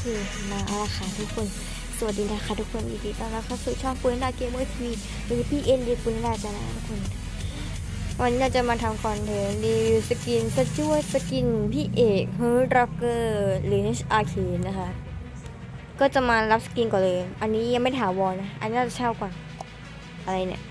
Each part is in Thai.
คือมาแล้วค่ะทุกคน สวัสดีนะคะทุกคนยินดีต้อนรับเข้าสู่ช่องปุ้นดาเกมเมอร์ทีวีหรือพี่เอ็นดีปุ้นดาจ้านะทุกคน วันนี้เราจะมาทำคอนเทนต์รีวิวสกินสจวตสกินพี่เอกเฮิร์ดร็อกเกอร์หรือ HRK นะคะ ก็จะมารับสกินก่อนเลย อันนี้ยังไม่ถาวรนะ อันนี้เราจะเช่าก่อน อะไรเนี่ย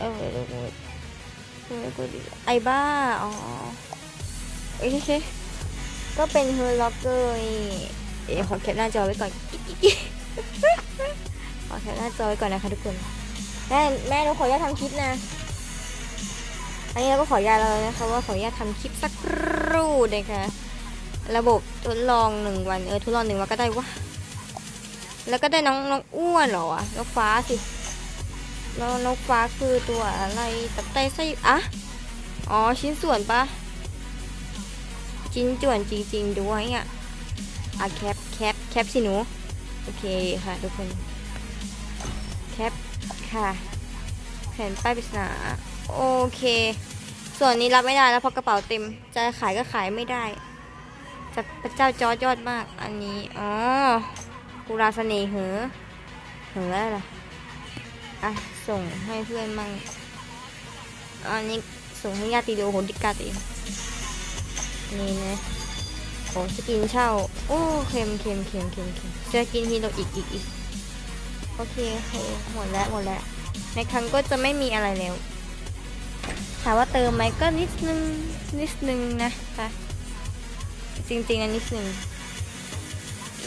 เออเออเออไอ้บ้า อ๋อเอ้ยใช่ ก็เป็นเฮอร์ล็อกเกอร์เดี๋ขอแคปหน้าจอไว้ก่อนขอแคปหน้าจอไว้ก่อนนะคะทุกคน แม่แม่เราขออนุญาตทำคลิปนะ อันนี้เราก็ขออนุญาตแล้วนะคะว่าขออนุญาตทำคลิปสักครู่นะคะระบบทดลองหนึ่งวันเออทดลองหนึ่งวันก็ได้วะแล้วก็ได้น้องน้องอ้วนเหรอวะน้องฟ้าสิน้องน้องฟ้าคือตัวอะไรตับไตไส้อะอ๋อชิ้นส่วนปะ จิ้นจ่วนจริง ๆ ด้วยอะอะแคปแคปแคปสิหนู โอเคค่ะทุกคน แคปค่ะแผ่นป้ายปริศนาโอเค ส่วนนี้รับไม่ได้แล้วเพราะกระเป๋าเต็ม จะขายก็ขายไม่ได้จะพระเจ้าจอจยอดมาก อันนี้อ๋อกุราเสน่ห์เหอเหออะไรล่ะอะส่งให้เพื่อนมั่งอันนี้ส่งให้ญาติโยโหดิกาติ นี่นะโอ้สกินเช่า โอ้เค็มเค็มเค็มเค็มเค็มจะกินฮีโร่อีกอีกอีกโอเคโอเคหมดแล้วหมดแล้วในครั้งก็จะไม่มีอะไรแล้วถามว่าเติมไหมก็นิดนึงนิดนึงนะคะจริงๆอันนิดนึง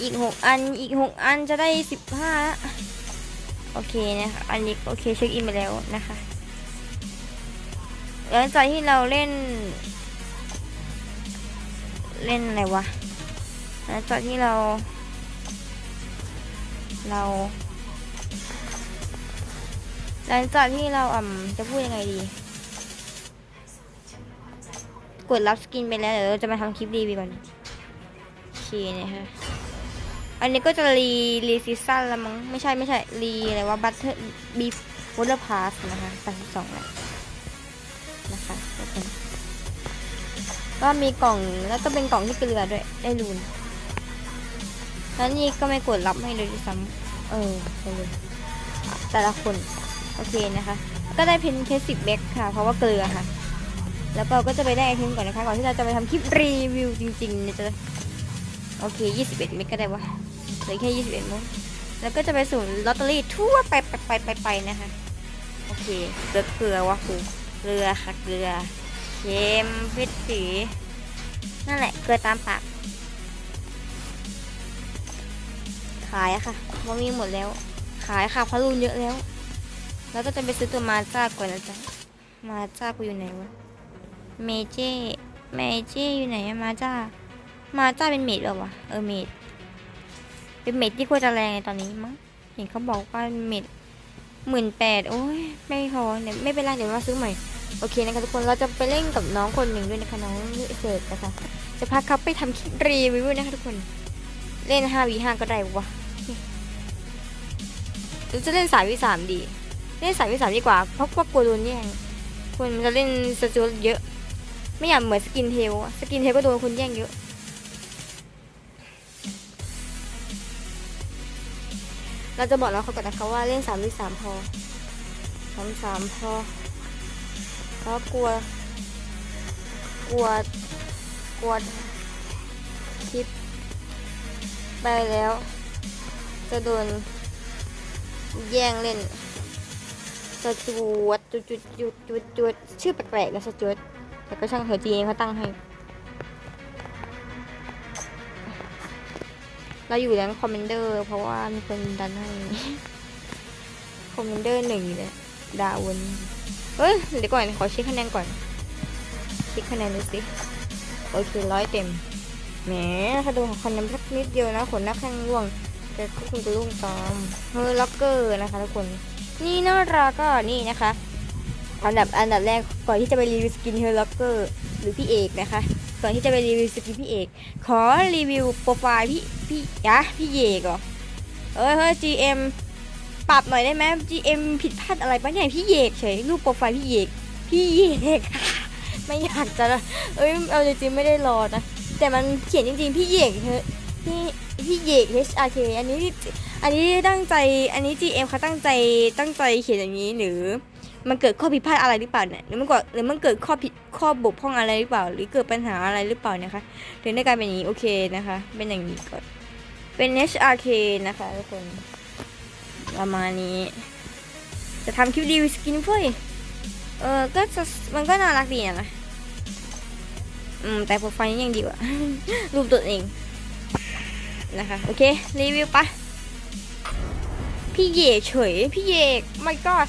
อีกหกอันอีกหกอันจะได้สิบห้าโอเคนะคะอันนี้โอเคเช็คอินไปแล้วนะคะหลังจากที่เราเล่น เล่นอะไรวะหลังจากที่เรา เราหลังจากที่เราอ่ำจะพูดยังไงดี กดรับสกินไปแล้วเดี๋ยวเราจะมาทำคลิปรีวิวก่อนโอเคนะคะอันนี้ก็จะรีรีซีซั่นละมั้งไม่ใช่ไม่ใช่รีอะไรว่าบัตเตอร์บีฟวอเตอร์พาสนะคะ82แล้วนะคะ กคนก็มีกล่องแล้วก็เป็นกล่องที่เกลือด้วยได้รูนแล้วนี่ก็ไม่กดรับให้เลยด้วยซ้ำเออไปเลยแต่ละคนโอเคนะคะ ก็ได้เพนเคสสิบเบกค่ะ เพราะว่าเกลือค่ะ แล้วก็ก็จะไปได้ไอเทมก่อนนะคะก่อนที่เราจะไปทำคลิปรีวิวจริงๆเนี่ยจะโอเค21เมกก็ได้วะเหลือแค่21มั้งแล้วก็จะไปสู่ลอตเตอรี่ทั่วไปไปไปไปไปนะคะ โอเคเกลือเกลือวะครูเกลือค่ะเกลือ เค็มพริกสีนั่นแหละเกลือตามปากขายอะค่ะว่ามีหมดแล้ว ขายค่ะเพราะรุนเยอะแล้ว แล้วก็จะไปซื้อตัวมาจ้าก่อนนะจ๊ะมาจ้ากูอยู่ไหนวะเมเจเมเจอยู่ไหนมาจ้ามาจ้าเป็นเมดเหรอวะเออเมดเป็นเมดที่ควรจะแรงในตอนนี้มั้งเห็นเขาบอกว่าเมดหมื่นแปดโอ้ยไม่พอเดี๋ยไม่เป็นไรเดี๋ยวเราซื้อใหม่ โอเคนะคะทุกคนเราจะไปเล่นกับน้องคนหนึ่งด้วยนะคะน้องเสิร์ฟนะคะจะพาเขาไปทำคลิปรีวิวนะคะทุกคนเล่น 5v5 ก็ได้วะหรือจะเล่น3 v 3ดี เล่น3 v 3ดีกว่า เพราะว่ากลัวโดนแย่งคนมันจะเล่นสจูเยอะ ไม่อยากเหมือนสกินเทลสกินเทลก็โดนคนแย่งเยอะเราจะบอกน้องเขาก่อนนะคะว่าเล่น3 v 3พอ3 3พอ เพราะกลัว กลัว กลัวคลิป ไปแล้ว จะโดน แย่งเล่นสจวดจุดจุดจุดจุดจุดชื่อแปลกๆนะสจวดแต่ก็ช่างเถอะจีนเขาตั้งให้ เราอยู่แรงคอมเมนเดอร์ เพราะว่ามีคนดันให้ คอมเมนเดอร์หนึ่งเนี่ยดาวน เฮ้ยเดี๋ยวก่อนขอเช็คคะแนนก่อนเช็คคะแนนดูสิโอเคร้อยเต็มแหมถ้าดูของคะแนนสักนิดเดียวนะขนหน้าแข้งร่วงแต่ก็คงจะร่วงตามเฮอร์ล็อกเกอร์นะคะทุกคนนี่น่ารักก็นี่นะคะอันดับอันดับแรกก่อนที่จะไปรีวิวสกินเฮอร์ล็อกเกอร์หรือพี่เอกนะคะก่อนที่จะไปรีวิวสกินพี่เอก ขอรีวิวโปรไฟล์พี่พี่ยะพี่เอกเหรอเอ้ยเฮ้ย GM ปรับหน่อยได้ไหม GM ผิดพลาดอะไรปะเนี่ยพี่เอกเฉยรูปโปรไฟล์พี่เอกพี่เอกไม่อยากจะเอ้ยเอาจริงๆไม่ได้รอนะแต่มันเขียนจริงๆพี่เยกเธอพี่พี่เยก H R K อันนี้อันนี้ตั้งใจอันนี้ G M เขาตั้งใจตั้งใจเขียนอย่างนี้หรือมันเกิดข้อผิดพลาดอะไรหรือเปล่าเนี่ยหรือมันก็หรือมันเกิดข้อผิดข้อบกพร่องอะไรหรือเปล่า หรือเกิดปัญหาอะไรหรือเปล่านะคะถึงได้กลายเป็นอย่างนี้โอเคนะคะ เป็นอย่างนี้ก่อนเป็น H R K นะคะทุกคน ประมาณนี้ จะทำคลิปรีวิวสกินเฟ้ยเออก็จะมันก็น่ารักดีนะอืม แต่โปรไฟล์นี้ยังดีกว่า รูปตัวเอง นะคะ โอเค รีวิวปะพี่เยกเฉย พี่เยก my god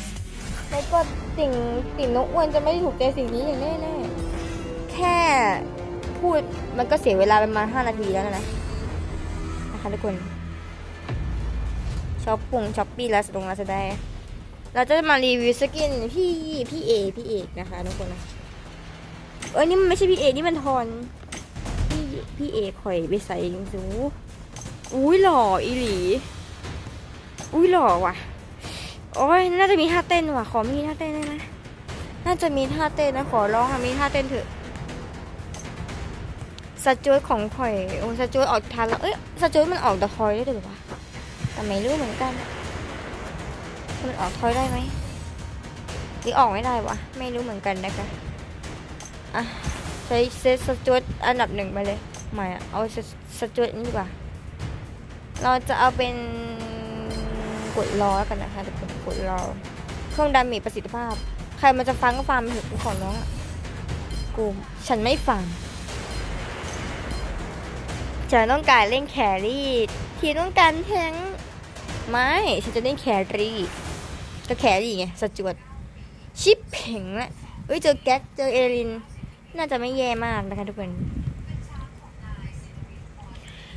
ไม่ก็ติ่งติ่งนกอ้วนจะไม่ถูกใจสิ่งนี้อย่างแน่แน่แค่พูดมันก็เสียเวลาประมาณ5นาทีแล้วนะ นะคะทุกคน ช้อปปุ่งช้อปปี้แล้วตรงลาซาด้เราจะมารีวิวสกินพี่พี่เอพี่เอกนะคะทุกคนนะเอ้ยนี่มันไม่ใช่พี่เอนี่มันทอนพี่พี่เอข่อยไปใส่ยิงสูอุ้ยหล่ออีหลี อุ้ยหล่อว่ะโอ้ยน่าจะมีท่าเต้นว่ะ ขอมีท่าเต้นได้ไหมน่าจะมีท่าเต้นนะขอร้องอะมีท่าเต้นเถอะสจวตของข่อยโอ้สจวตออกทันแล้วเอ้ยสจวตมันออกแต่ทอยได้ด้วยเหรอวะ แต่ไม่รู้เหมือนกัน มันออกทอยได้ไหมหรือออกไม่ได้วะ ไม่รู้เหมือนกันนะคะ อะ ใช้เซตสจวตอันดับหนึ่งไปเลยไม่อะเอาเซตสจวตนี้ดีกว่า เราจะเอาเป็นกดรอแล้วกันนะคะเดี๋ยวกดกดรอ เครื่องดำมีประสิทธิภาพ ใครมันจะฟังก็ฟังไปเถอะขอร้องอะกูฉันไม่ฟังฉันต้องการเล่นแครี่ทีมต้องการแทง ไม่ ฉันจะเล่นแครี่ก็แครี่ไงสจวตชิปเพ่งละเอ้ย เจอแก๊กเจอเอริน น่าจะไม่แย่มากนะคะทุกคน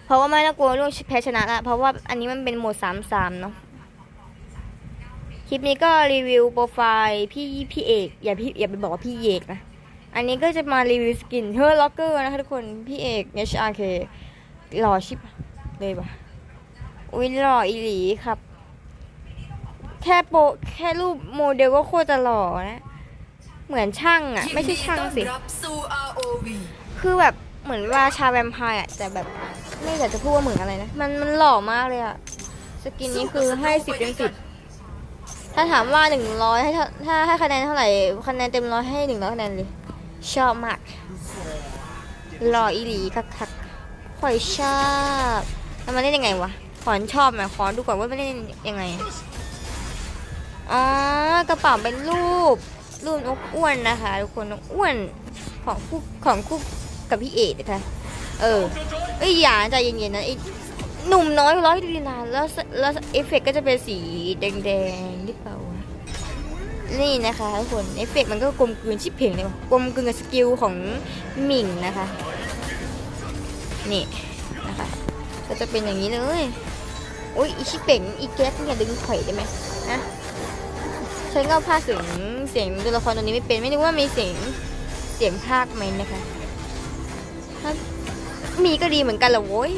เพราะว่าไม่น่ากลัวเรื่องแพ้ชนะละเพราะว่าอันนี้มันเป็นโหมดสามสามเนาะคลิปนี้ก็รีวิวโปรไฟล์พี่พี่เอกอย่าพี่อย่าไปบอกว่าพี่เอกนะ อันนี้ก็จะมารีวิวสกินเฮอร์ล็อกเกอร์นะคะทุกคน พี่เอก HRK หล่อชิบเลยปะ อุ้ยหล่ออีหลีครับ แค่โปรแค่รูปโมเดลก็โคตรจะหล่อนะ เหมือนช่างอะไม่ใช่ช่างสิยินดีต้อนรับสู่ ROV คือแบบเหมือนราชาแวมไพร์อะแต่แบบไม่อยากจะพูดว่าเหมือนอะไรนะ มันมันหล่อมากเลยอะสกินนี้คือให้สิบเต็มสิบถ้าถามว่าหนึ่งร้อยให้เท่าถ้าให้คะแนนเท่าไหร่คะแนนเต็มร้อยให้หนึ่งร้อยคะแนนเลยชอบมากหล่ออีหลีคักคักๆข่อยชอบแล้วมันเล่นยังไงวะ ขอนชอบไหมขอดูก่อนว่ามันเล่นยังไง อ๋อ กระเป๋าเป็นรูป รูปนกอ้วนนะคะ ทุกคนนกอ้วนของคู่ของคู่กับพี่เอกนะคะ เออเอ้ยอย่าใจเย็นๆนะไอ้หนุ่มน้อยร้อยลีลาแล้วแล้วเอฟเฟกต์ก็จะเป็นสีแดงๆหรือเปล่านี่นะคะทุกคนเอฟเฟกต์มันก็กลมกลืนชิบเพลงเลยกลมกลืนกับสกิลของหมิงนะคะ นี่นะคะ ก็จะเป็นอย่างนี้เลย โอ้ยอีชิเป่งอีแก๊สเนี่ยดึงถอยได้ไหมนะฉันก็พากเสียงเสียงตัวละครตัวนี้ไม่เป็นไม่รู้ว่ามีเสียงเสียงพากไหมนะคะถ้ามีก็ดีเหมือนกันละโว้ย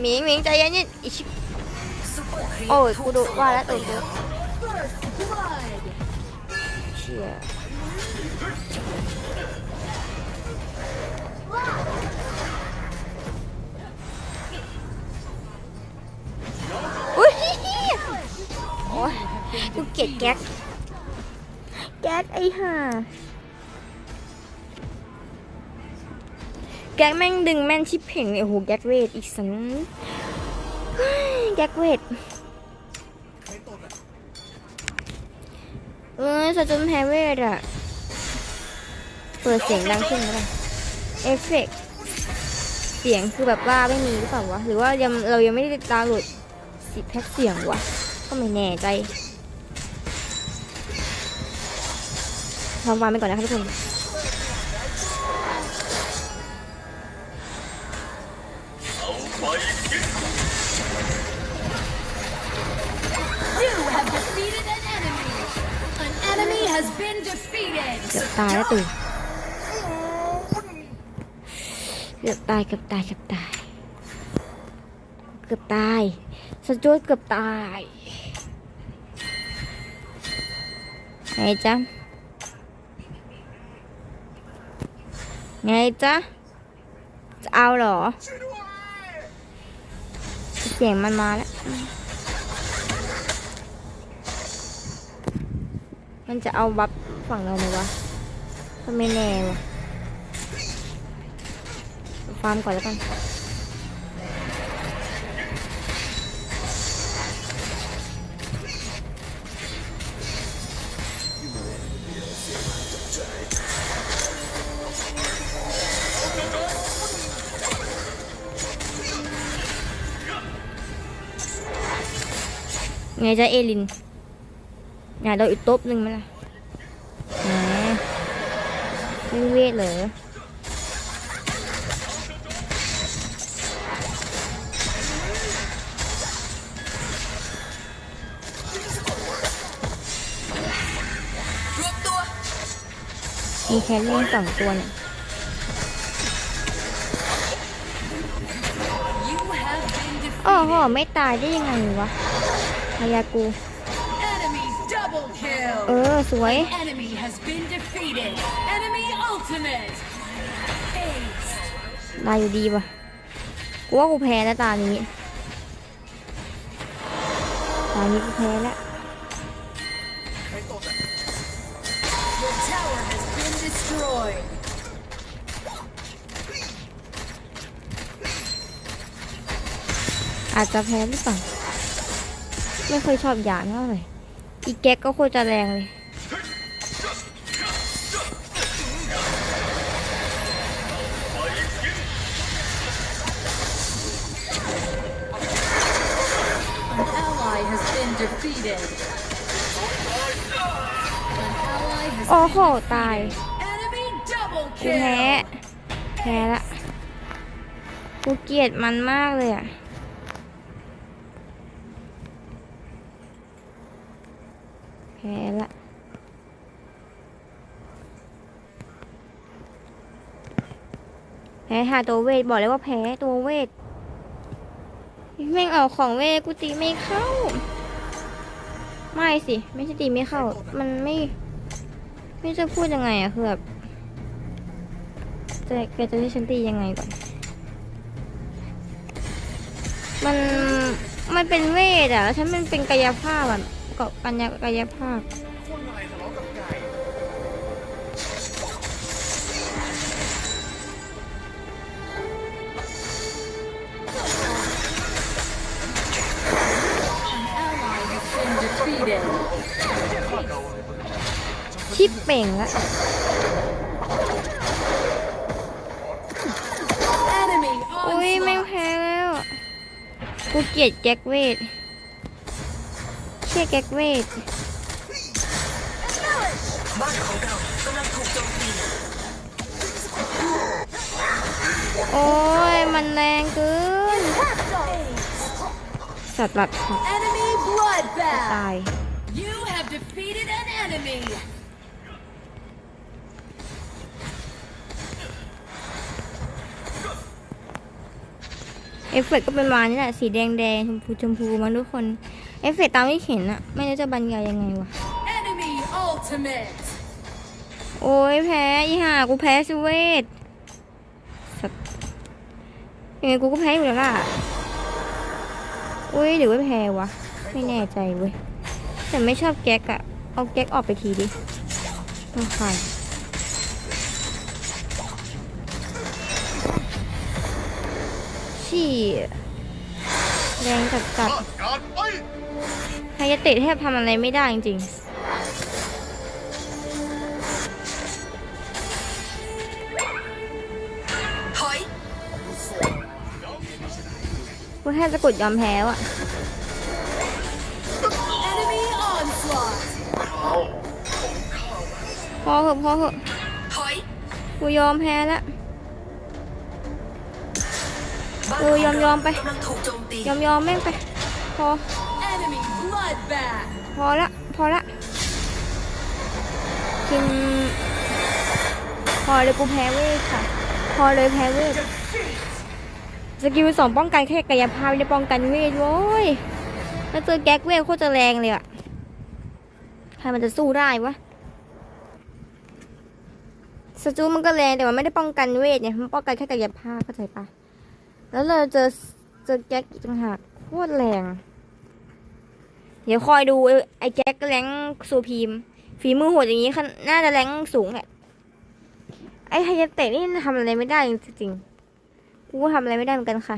หมิงหมิงใจเย็นๆอีชิโอ้ยกูดูว่าแล้วตัวเดียวเชี่ยอุ้ย กูเกลียดแก๊ก แก๊กไอ้ห่า แก๊กแม่งดึงแม่นชิบเพ่งเลยโอ้โหแก๊กเวทอีกสันเฮ้ยแก๊กเวทเออสะจนแพรเวทอะเปิดเสียงดังขึ้นแล้วกันเอฟเฟกต์เสียงคือแบบว่าไม่มีหรือเปล่าวะ หรือว่ายังเรายังไม่ได้ดาวน์โหลดสิแพ็คเสียงวะ ก็ไม่แน่ใจ ลองวางไปก่อนนะคะทุกคนเกือบตายแล้วตื่นเกือบตายเกือบตายเกือบตายเกือบตายสจวตเกือบตายไงจ๊ะ ไงจ๊ะ จะเอาเหรอ เสียงมันมาแล้ว มันจะเอาบัฟฝั่งเราไหมวะก็ไม่แน่วะฟาร์มก่อนแล้วกัน ไงจ๊ะเอลินอยากโดนอีกตบหนึ่งไหมล่ะแหมวิ่งเวทเหรอรวมตัวมีแคลรี่สองตัวเนี่ย You have been โอ้โห defeated. ไม่ตายได้ยังไงวะ พายากู Enemy double เอ kill. อสวย Enemy has been defeated. Enemy ultimate. Ace. ตายอยู่ดีป่ะ กูว่ากูแพ้แล้วตานี้ตานี้กูแพ้แล้ว Your tower has been destroyed. อาจจะแพ้หรือเปล่า ไม่เคยชอบหยาดเท่าไหร่อีแก๊กก็โคตรจะแรงเลย An ally has been defeated. An ally has โอ้โห ตาย enemy double กูแพ้ kill. แพ้ละกูเกลียดมันมากเลยอะ พ้ละแพ้หาตัวเวท บอกเลยว่าแพ้ตัวเวท แม่งเอาของเวทกูตีไม่เข้า ไม่สิ ไม่ใช่ตีไม่เข้า มันไม่ ไม่จะพูดยังไงอะคือแบบจะแกจะให้ฉันตียังไงก่อน มัน มันเป็นเวทอะแล้วฉันมันเป็นกายภาพอะ เกาะกัญญากายภาพชิปเป่งละอุ้ยแม่งแพ้แล้ว กูเกลียดแก๊กเวท ชี่ยแก๊กเวทบ้านของเรากำลังถูกโจมตีโอ้ยมันแรงเกินสัตว์หลัดค่ะ Enemy bloodbath. ตาย defeated an enemy. เอฟเฟกต์ก็เป็นวานนี่แหละสีแดงแดงชมพูชมพูมั้งทุกคน อฟเฟกต์ตามที่เห็นอะไม่รู้จะบรรยายยังไงวะ Enemy ultimate. โอ้ยแพ้อีห่ากูแพ้สิเวทสัตว์ยังไงกูก็แพ้อยู่แล้วล่ะอุ้ยหรือว่าแพ้วะ ไม่แน่ใจเว้ย แต่ไม่ชอบแก๊กอะเอาแก๊กออกไปทีดิต้องใครชี่ แรงจัดจัดการไปไฮยาเตะแทบทำอะไรไม่ได้จริงๆถอยกูแทบจะกดยอมแพ้ว่ะ Enemy onslaught. พอเหอะพอเหอะถอยกูยอมแพ้แล้วบ้าน เออยอมยอมไปกำลังถูกโจมตียอมยอมแม่งไป พอ Enemy bloodbath. พอละ พอละกินพอเลยกูแพ้เวทค่ะ พอเลยแพ้เวทสกิลสองป้องกันแค่กายภาพไม่ได้ป้องกันเวทโว้ยแล้วเจอแก๊กเวทโคตรจะแรงเลยอะใครมันจะสู้ได้วะสจูมันก็แรงแต่มันไม่ได้ป้องกันเวทเนี่ยมันป้องกันแค่กายภาพเข้าใจปะ แล้วเราเจอเจอแก๊กอีกต่างหากโคตรแรง เดี๋ยวคอยดูไอ้แก๊กแรงซูพีม ฝีมือโหดอย่างนี้นน่าจะแรงสูงแหละไอ้ไฮยาเตะนี่ทำอะไรไม่ได้จริงๆกูก็ทำอะไรไม่ได้เหมือนกันค่ะ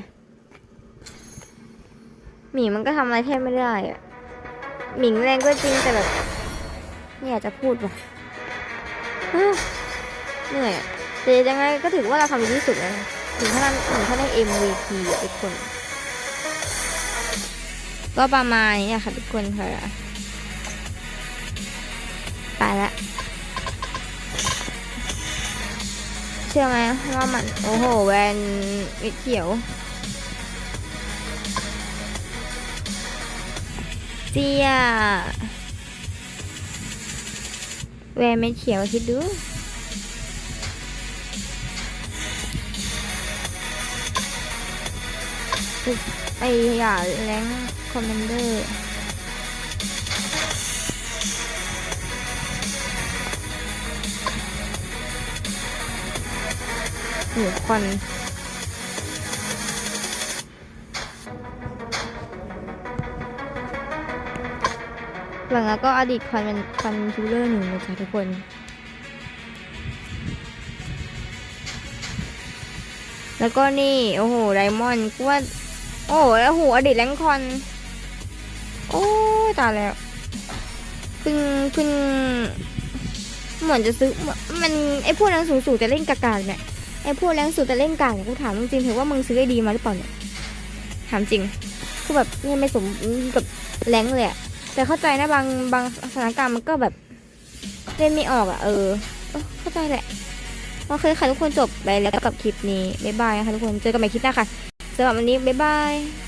หมีมันก็ทำอะไรแทบไม่ได้อะหมิงแรงก็จริงแต่แบบไม่อยากจะพูดว่ะเฮ้ยเหนื่อยแต่ยังไงก็ถือว่าเราทำดีที่สุดแล้ว ถึงขั้นถึงขั้นได้ MVP อะทุกคน ก็ประมาณนี้นะคะทุกคนค่ะไปละเชื่อไหมว่ามัน โอ้โห แวนเม็ดเขียวเจียแวนเม็ดเขียวคิดดู ไอ้หย่าแรงคอมมานเดอร์หูควันหลังแล้วก็อดีตควันเป็นควันทูเลอร์หนึ่งนะจ๊ะทุกคนแล้วก็นี่ โอ้โห ไดมอนด์กูว่า โอ้แล้วหูอดีตแรงคอน โอ้ตายแล้วเพิ่งเพิ่งเหมือนจะซื้อมันไอพวกแรงสูงสูงๆแต่เล่นกากๆเนี่ยไอพวกแรงสูงแต่เล่นกากเนี่ยกูถามจริงๆเถอะว่ามึงซื้อไอดีมาหรือเปล่าเนี่ยถามจริงคือแบบเนี่ยไม่สมกับแรงเลยอะแต่เข้าใจนะบางบางสถานการณ์มันก็แบบเล่นไม่ออกอะเออเออเข้าใจแหละโอเคค่ะทุกคนจบไปแล้วกับคลิปนี้บ๊ายบายนะคะทุกคนเจอกันใหม่คลิปหน้าค่ะ สำหรับวันนี้บ๊ายบาย